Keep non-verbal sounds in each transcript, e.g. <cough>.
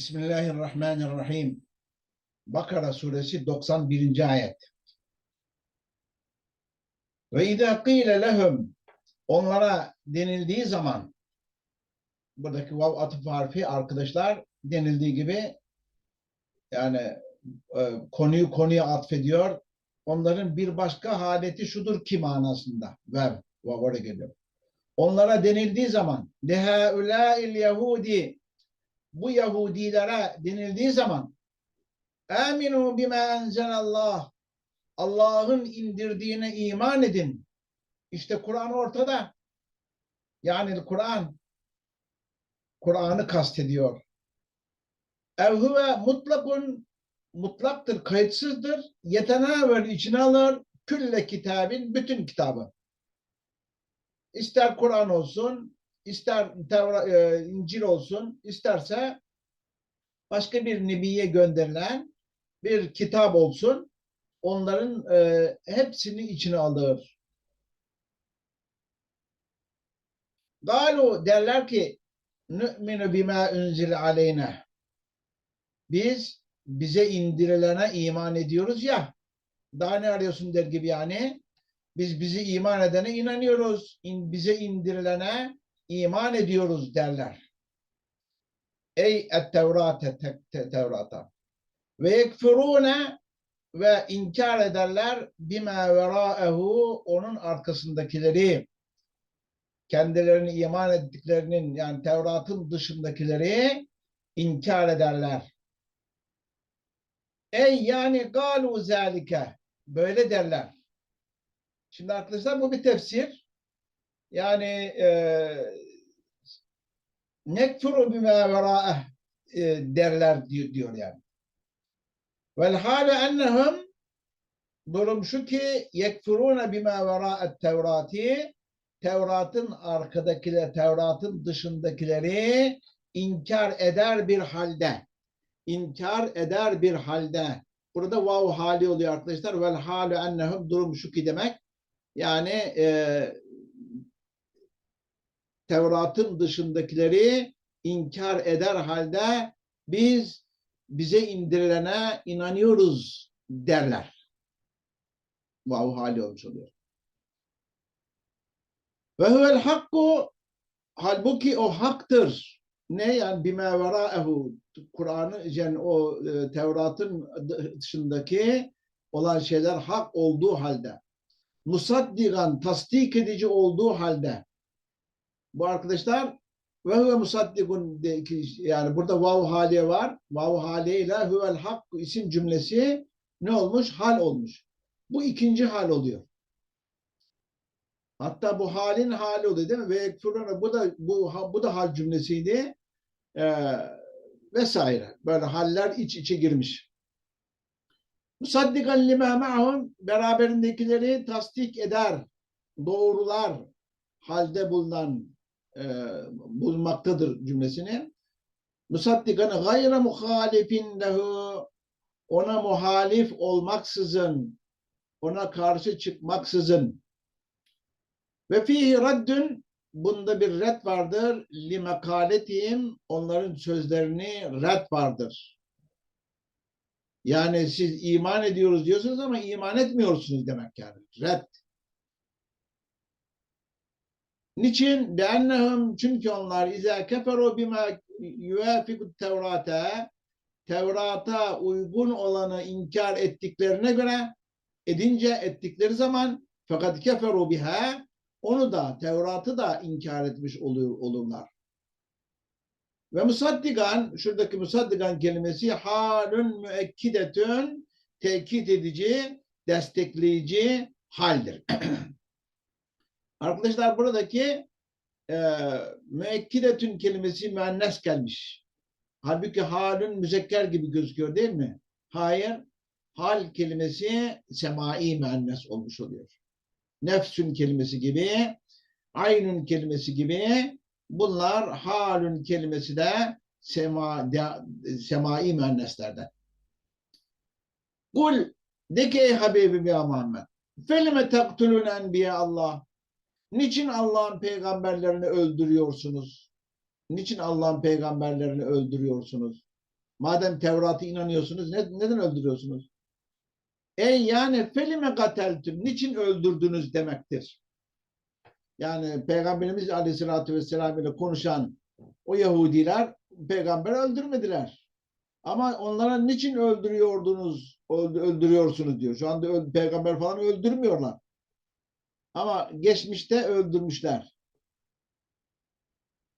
Bismillahirrahmanirrahim. Bakara suresi 91. ayet. Ve izâ qîle lehum onlara denildiği zaman buradaki vav atıf harfi arkadaşlar denildiği gibi yani e, konuyu konuya atfediyor. Onların bir başka haleti şudur ki manasında. Vev, vav oraya geliyor. Onlara denildiği zaman lehaulâil yahudi bu Yahudilere denildiği zaman Aminu bima enzelallah Allah'ın indirdiğine iman edin. İşte Kur'an ortada. Yani Kur'an Kur'an'ı kastediyor. Ev huve mutlakun mutlaktır, kayıtsızdır. Yetenavel içine alır külle kitabin bütün kitabı. İster Kur'an olsun, ister Tevra, e, İncil olsun, isterse başka bir nebiye gönderilen bir kitap olsun, onların e, hepsini içine alır. Galu derler ki nü'minu bima unzile aleyne biz bize indirilene iman ediyoruz ya daha ne arıyorsun der gibi yani biz bizi iman edene inanıyoruz. İn, bize indirilene iman ediyoruz derler. Ey et-Tevrate Tevrata. Ve yekfurune ve inkar ederler bima veraehu onun arkasındakileri kendilerini iman ettiklerinin yani Tevrat'ın dışındakileri inkar ederler. Ey yani galu zalike böyle derler. Şimdi arkadaşlar bu bir tefsir. Yani e, nekfuru bime vera'eh e, derler diyor, yani. Vel hale ennehum durum şu ki yekfurune bime vera'et tevrati Tevrat'ın arkadakiler, Tevrat'ın dışındakileri inkar eder bir halde. inkar eder bir halde. Burada vav hali oluyor arkadaşlar. Vel halu ennehum durum şu ki demek. Yani e, Tevrat'ın dışındakileri inkar eder halde biz bize indirilene inanıyoruz derler. Vav hali olmuş oluyor. Ve huvel hakku halbuki o haktır. Ne yani bime veraehu Kur'an'ı yani o e, Tevrat'ın dışındaki olan şeyler hak olduğu halde musaddigan tasdik edici olduğu halde bu arkadaşlar ve huve musaddikun yani burada vav haliye var. Vav haliye ile huvel hak isim cümlesi ne olmuş? Hal olmuş. Bu ikinci hal oluyor. Hatta bu halin hali oluyor değil mi? Ve ekfuruna bu da bu bu da hal cümlesiydi. Ee, vesaire. Böyle haller iç içe girmiş. Musaddikan lima ma'hum beraberindekileri tasdik eder, doğrular halde bulunan e, bulunmaktadır cümlesini. Musaddikan gayre muhalifin lehu ona muhalif olmaksızın ona karşı çıkmaksızın ve fihi raddün bunda bir red vardır li mekaletihim onların sözlerini red vardır. Yani siz iman ediyoruz diyorsunuz ama iman etmiyorsunuz demek yani. Red. Niçin? Beennehum çünkü onlar izâ keferu bima yuvafiku tevrata Tevrata uygun olanı inkar ettiklerine göre edince ettikleri zaman fakat keferu biha onu da Tevrat'ı da inkar etmiş oluyor, olurlar. Ve musaddigan, şuradaki musaddigan kelimesi halün müekkidetün, tekit edici, destekleyici haldir. <clears throat> Arkadaşlar buradaki e, müekkidetün kelimesi müennes gelmiş. Halbuki halün müzekker gibi gözüküyor değil mi? Hayır. Hal kelimesi semai müennes olmuş oluyor. Nefsün kelimesi gibi, aynün kelimesi gibi Bunlar halün kelimesi de sema, de, semai müenneslerden. Kul de ki ey Habibim ya Muhammed felime taktulun enbiya Allah niçin Allah'ın peygamberlerini öldürüyorsunuz? Niçin Allah'ın peygamberlerini öldürüyorsunuz? Madem Tevrat'a inanıyorsunuz ne- neden öldürüyorsunuz? Ey yani felime kateltüm niçin öldürdünüz demektir. Yani Peygamberimiz Aleyhisselatü Vesselam ile konuşan o Yahudiler peygamber öldürmediler. Ama onlara niçin öldürüyordunuz, öldü- öldürüyorsunuz diyor. Şu anda peygamber falan öldürmüyorlar. Ama geçmişte öldürmüşler.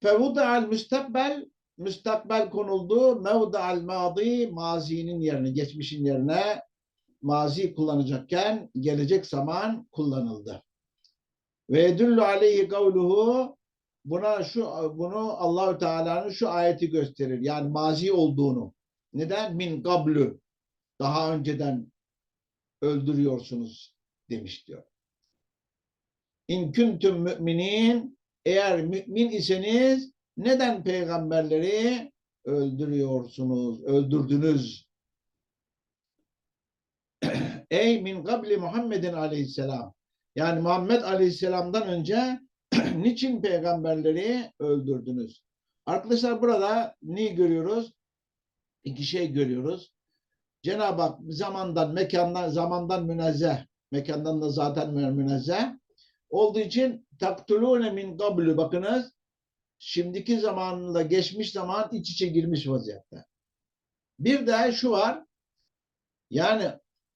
Fevuda'al müstakbel müstakbel konuldu. Mevda'al madi mazinin yerine, geçmişin yerine mazi kullanacakken gelecek zaman kullanıldı. Ve yedullu aleyhi kavluhu buna şu bunu Allahü Teala'nın şu ayeti gösterir. Yani mazi olduğunu. Neden? Min gablü. Daha önceden öldürüyorsunuz demiş diyor. İn kuntum müminin eğer mümin iseniz neden peygamberleri öldürüyorsunuz, öldürdünüz? <clears throat> Ey min gabli Muhammedin aleyhisselam. Yani Muhammed aleyhisselamdan önce <clears throat> niçin peygamberleri öldürdünüz? Arkadaşlar burada neyi görüyoruz? İki şey görüyoruz. Cenab-ı Hak zamandan, mekandan, zamandan münezzeh, mekandan da zaten münezzeh olduğu için taktulune min gablü bakınız şimdiki zamanla geçmiş zaman iç içe girmiş vaziyette. Bir de şu var yani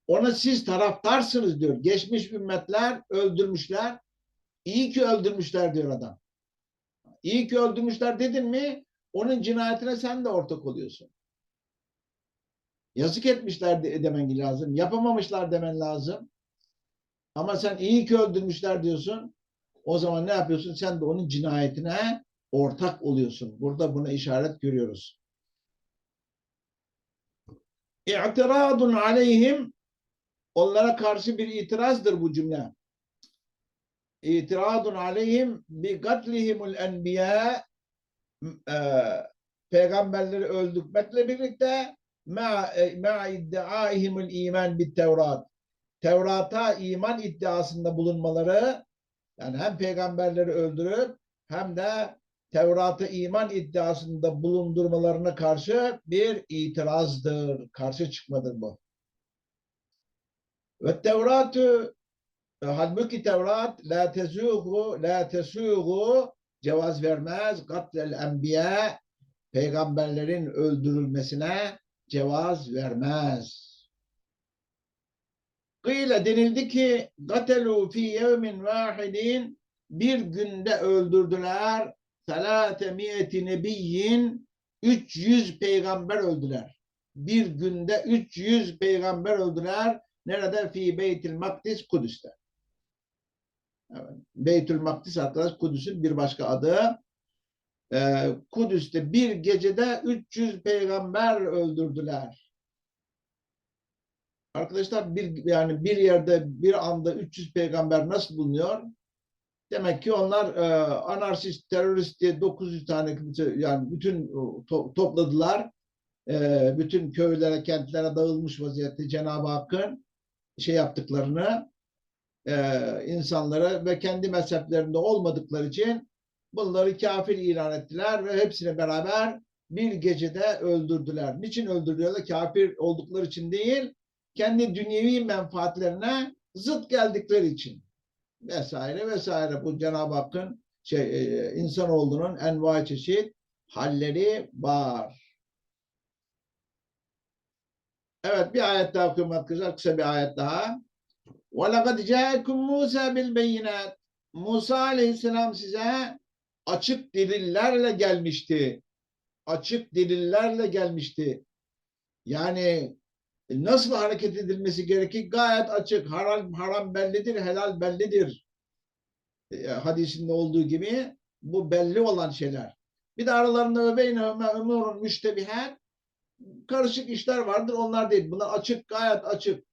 ona siz taraftarsınız diyor. Geçmiş ümmetler öldürmüşler. İyi ki öldürmüşler diyor adam. İyi ki öldürmüşler dedin mi onun cinayetine sen de ortak oluyorsun. Yazık etmişler de- demen lazım. Yapamamışlar demen lazım. Ama sen iyi ki öldürmüşler diyorsun. O zaman ne yapıyorsun? Sen de onun cinayetine ortak oluyorsun. Burada buna işaret görüyoruz. İ'tiradun aleyhim onlara karşı bir itirazdır bu cümle. İtiradun aleyhim bi katlihimul enbiya e, peygamberleri öldürmekle birlikte e, ma iddiaihimul iman bit Tevrat. Tevrat'a iman iddiasında bulunmaları yani hem peygamberleri öldürüp hem de Tevrat'a iman iddiasında bulundurmalarına karşı bir itirazdır. Karşı çıkmadır bu. Ve Tevrat'ı halbuki Tevrat la tezugu la tesugu cevaz vermez katlel enbiya peygamberlerin öldürülmesine cevaz vermez. Kıyle denildi ki gatelu fi yevmin vahidin bir günde öldürdüler selate miyeti nebiyyin 300 peygamber öldüler. Bir günde 300 peygamber öldüler. Nerede? Fi Beytül Makdis Kudüs'te. Evet. Beytül Makdis arkadaş Kudüs'ün bir başka adı. Ee, Kudüs'te bir gecede 300 peygamber öldürdüler. Arkadaşlar bir yani bir yerde bir anda 300 peygamber nasıl bulunuyor? Demek ki onlar e, anarşist, terörist diye 900 tane yani bütün to- topladılar. E, bütün köylere, kentlere dağılmış vaziyette Cenab-ı Hakk'ın şey yaptıklarını e, insanlara ve kendi mezheplerinde olmadıkları için bunları kafir ilan ettiler ve hepsine beraber bir gecede öldürdüler. Niçin öldürdüler? Kafir oldukları için değil, kendi dünyevi menfaatlerine zıt geldikleri için vesaire vesaire bu Cenab-ı Hakk'ın şey e, insanoğlunun envai çeşit halleri var. Evet bir ayet daha okumak güzel kısa bir ayet daha. وَلَقَدْ جَاءَكُمْ مُوسَى بِالْبَيِّنَاتِ Musa aleyhisselam size açık delillerle gelmişti. Açık delillerle gelmişti. Yani nasıl hareket edilmesi gerekir? Gayet açık. Haram, haram bellidir, helal bellidir. E, hadisinde olduğu gibi bu belli olan şeyler. Bir de aralarında beynehüme umurun müştebihat karışık işler vardır. Onlar değil. Bunlar açık, gayet açık.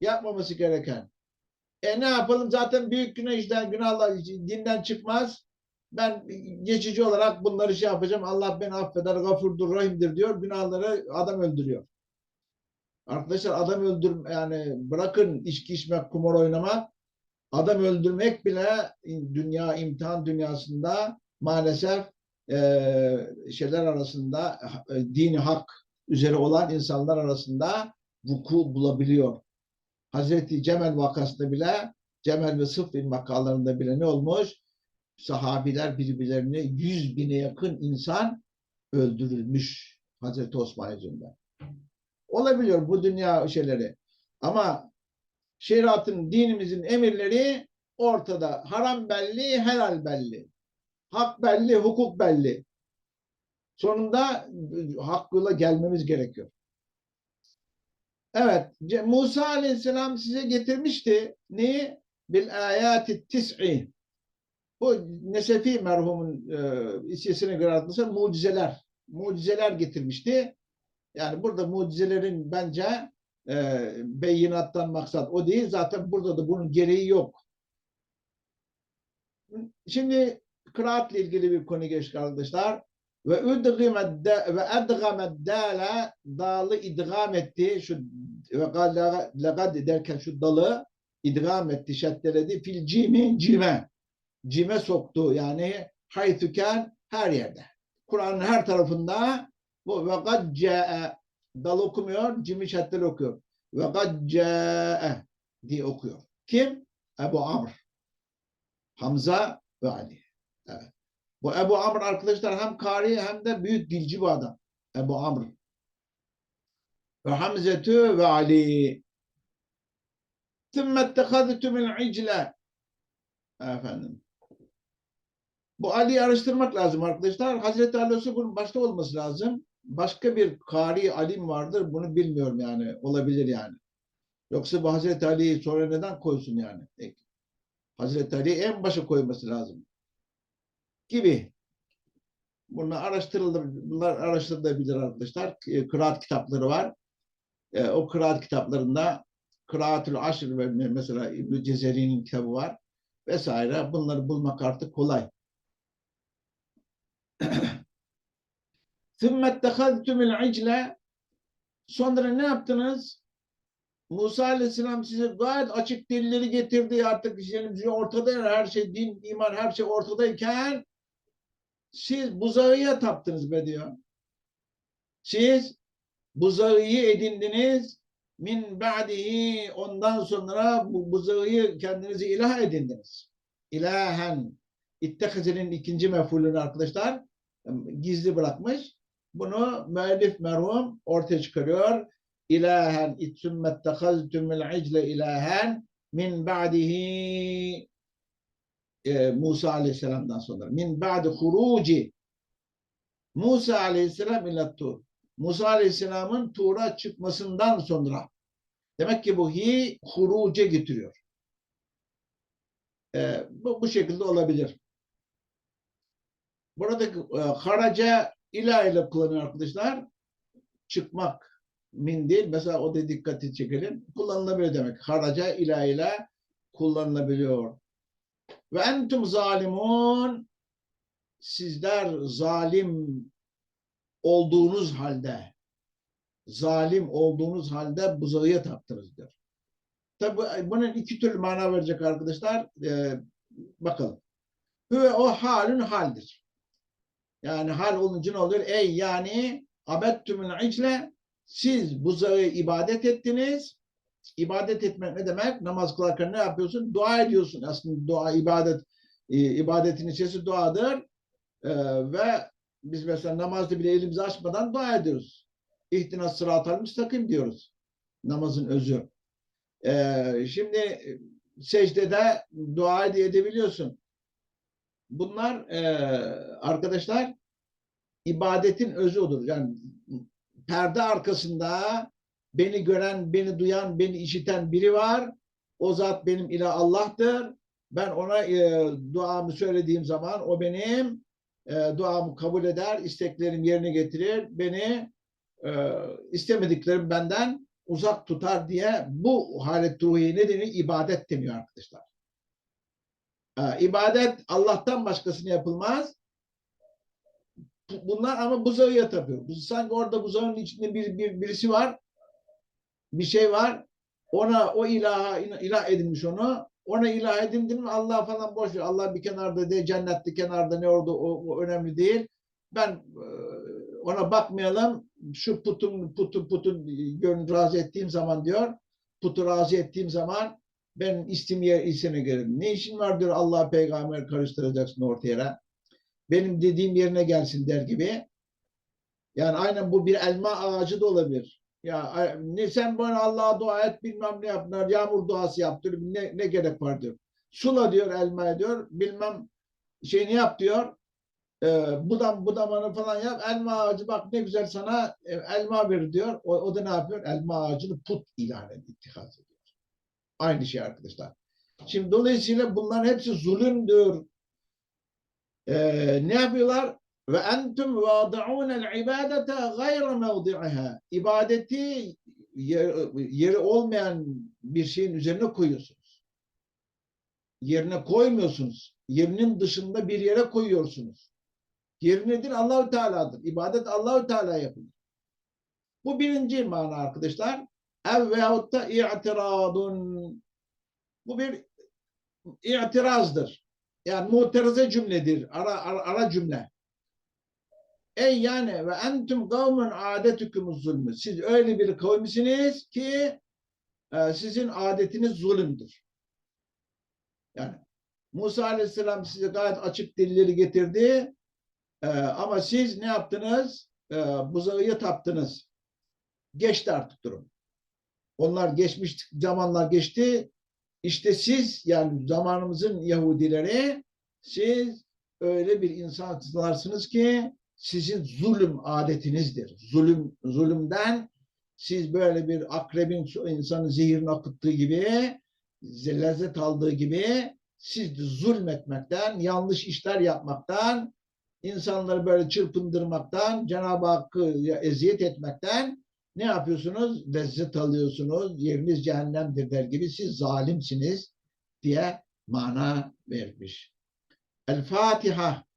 Yapmaması gereken. E ne yapalım? Zaten büyük güneşten, günahlar dinden çıkmaz. Ben geçici olarak bunları şey yapacağım. Allah beni affeder, gafurdur, rahimdir diyor. Günahları adam öldürüyor. Arkadaşlar adam öldür yani bırakın içki içmek, kumar oynamak. Adam öldürmek bile dünya imtihan dünyasında maalesef e, şeyler arasında e, dini hak üzere olan insanlar arasında vuku bulabiliyor. Hazreti Cemel vakasında bile Cemel ve Sıffin vakalarında bile ne olmuş? Sahabiler birbirlerini yüz bine yakın insan öldürülmüş Hazreti Osman yüzünden. Olabiliyor bu dünya şeyleri. Ama şeriatın, dinimizin emirleri ortada. Haram belli, helal belli. Hak belli, hukuk belli. Sonunda hakkıyla gelmemiz gerekiyor. Evet, Musa Aleyhisselam size getirmişti. Neyi? Bil ayati tis'i. Bu Nesefi merhumun e, hissesine göre adlısı mucizeler. Mucizeler getirmişti. Yani burada mucizelerin bence e, beyinattan maksat o değil. Zaten burada da bunun gereği yok. Şimdi kıraatle ilgili bir konu geçtik arkadaşlar. Ve udgimed da- ve edgamed dala dalı idgam etti. Şu ve lagad derken şu dalı idgam etti, şeddeledi. Fil cimi cime. Cime soktu. Yani haytüken her yerde. Kur'an'ın her tarafında bu ve kad ca'e dal okumuyor, cimi şeddeli okuyor. Ve kad diye okuyor. Kim? Ebu Amr. Hamza ve Ali. Evet. Bu Ebu Amr arkadaşlar hem kari hem de büyük dilci bir adam. Ebu Amr. Ve Hamzetü ve Ali. Tümme ettehazütü min icle. Efendim. Bu Ali'yi araştırmak lazım arkadaşlar. Hazreti Ali Yusuf'un başta olması lazım. Başka bir kari alim vardır. Bunu bilmiyorum yani. Olabilir yani. Yoksa bu Hazreti Ali'yi sonra neden koysun yani? E, Hazreti Ali'yi en başa koyması lazım. Gibi. Bunlar araştırılır, bunlar araştırılabilir arkadaşlar. E, Kıraat kitapları var. E, o kıraat kitaplarında Kıraatül Aşr ve mesela İbn Cezeri'nin kitabı var vesaire. Bunları bulmak artık kolay. <clears throat> ثُمَّ اتَّخَذْتُمُ الْعِجْلَ Sonra ne yaptınız? Musa Aleyhisselam size gayet açık delilleri getirdi. Artık işlerimiz ortada her şey, din, iman her şey ortadayken siz buzağıya taptınız be diyor. Siz buzağıyı edindiniz min ba'dihi ondan sonra bu buzağıyı kendinizi ilah edindiniz. İlahen İttehazenin ikinci mefulünü arkadaşlar gizli bırakmış. Bunu müellif merhum ortaya çıkarıyor. İlahen itsümmettehaztümül icle ilahen min ba'dihi e, Musa Aleyhisselam'dan sonra. Min ba'di huruci Musa Aleyhisselam ila Tur. Musa Aleyhisselam'ın Tur'a çıkmasından sonra. Demek ki bu hi huruce getiriyor. E, bu, bu şekilde olabilir. Buradaki e, haraca ila ile kullanıyor arkadaşlar. Çıkmak min değil. Mesela o da dikkati çekelim. Kullanılabiliyor demek. Haraca ila ile kullanılabiliyor. Ve entum zalimun sizler zalim olduğunuz halde zalim olduğunuz halde buzağıya taptınız diyor. Tabi bunun iki türlü mana verecek arkadaşlar. Ee, bakalım. Hüve o halün haldir. Yani hal olunca ne oluyor? Ey yani abettümün icle siz buzağı ibadet ettiniz. İbadet etmek ne demek? Namaz kılarken ne yapıyorsun? Dua ediyorsun. Aslında dua, ibadet, e, ibadetin içerisi duadır. E, ve biz mesela namazda bile elimizi açmadan dua ediyoruz. İhtina sıratal müstakim diyoruz. Namazın özü. E, şimdi secdede dua edebiliyorsun. Bunlar e, arkadaşlar ibadetin özü odur. Yani perde arkasında beni gören, beni duyan, beni işiten biri var. O zat benim ile Allah'tır. Ben ona e, duamı söylediğim zaman o benim e, duamı kabul eder, isteklerim yerine getirir, beni e, istemediklerim benden uzak tutar diye bu halet ruhiye nedeni ibadet deniyor arkadaşlar. E, ibadet Allah'tan başkasına yapılmaz. Bunlar ama buzağıya tapıyor. Sanki orada buzağının içinde bir, bir birisi var. Bir şey var. Ona o ilaha ilah edinmiş onu. Ona ilah edindin mi Allah falan boş ver. Allah bir kenarda de cennette kenarda ne orada o, o önemli değil. Ben e, ona bakmayalım. Şu putun putun putun gönlü razı ettiğim zaman diyor. Putu razı ettiğim zaman ben istimye isine gelirim. Ne işin var diyor Allah peygamber karıştıracaksın ortaya. Benim dediğim yerine gelsin der gibi. Yani aynen bu bir elma ağacı da olabilir. Ya ne sen bana Allah'a dua et bilmem ne yaptılar. Yağmur duası yaptır. Ne, ne gerek var diyor. Sula diyor elma diyor. Bilmem şeyini yap diyor. E, budam budamanı falan yap. Elma ağacı bak ne güzel sana e, elma verir diyor. O, o da ne yapıyor? Elma ağacını put ilan ediyor. ittihaz ediyor. Aynı şey arkadaşlar. Şimdi dolayısıyla bunların hepsi zulümdür. Ee, ne yapıyorlar? Ve entum vâdi'ûnel ibadete gayre mevdi'iha. İbadeti yer- yeri olmayan bir şeyin üzerine koyuyorsunuz. Yerine koymuyorsunuz. Yerinin dışında bir yere koyuyorsunuz. Yeri nedir? Allahü Teala'dır. İbadet Allahü Teala yapılır. Bu birinci mana arkadaşlar. Ev veyahut da i'tiradun. Bu bir i'tirazdır. Yani muterize cümledir. Ara, ara, ara cümle. Ey yani ve entum kavmun adetükümüz zulmü. Siz öyle bir kavmisiniz ki e, sizin adetiniz zulümdür. Yani Musa Aleyhisselam size gayet açık delilleri getirdi. E, ama siz ne yaptınız? E, buzağıya taptınız. Geçti artık durum. Onlar geçmiş zamanlar geçti. İşte siz yani zamanımızın Yahudileri siz öyle bir insanlarsınız ki sizin zulüm adetinizdir. Zulüm zulümden siz böyle bir akrebin insanın zehirini akıttığı gibi lezzet aldığı gibi siz de zulmetmekten, yanlış işler yapmaktan, insanları böyle çırpındırmaktan, Cenab-ı Hakk'ı eziyet etmekten ne yapıyorsunuz? Lezzet alıyorsunuz. Yeriniz cehennemdir der gibi siz zalimsiniz diye mana vermiş. El Fatiha.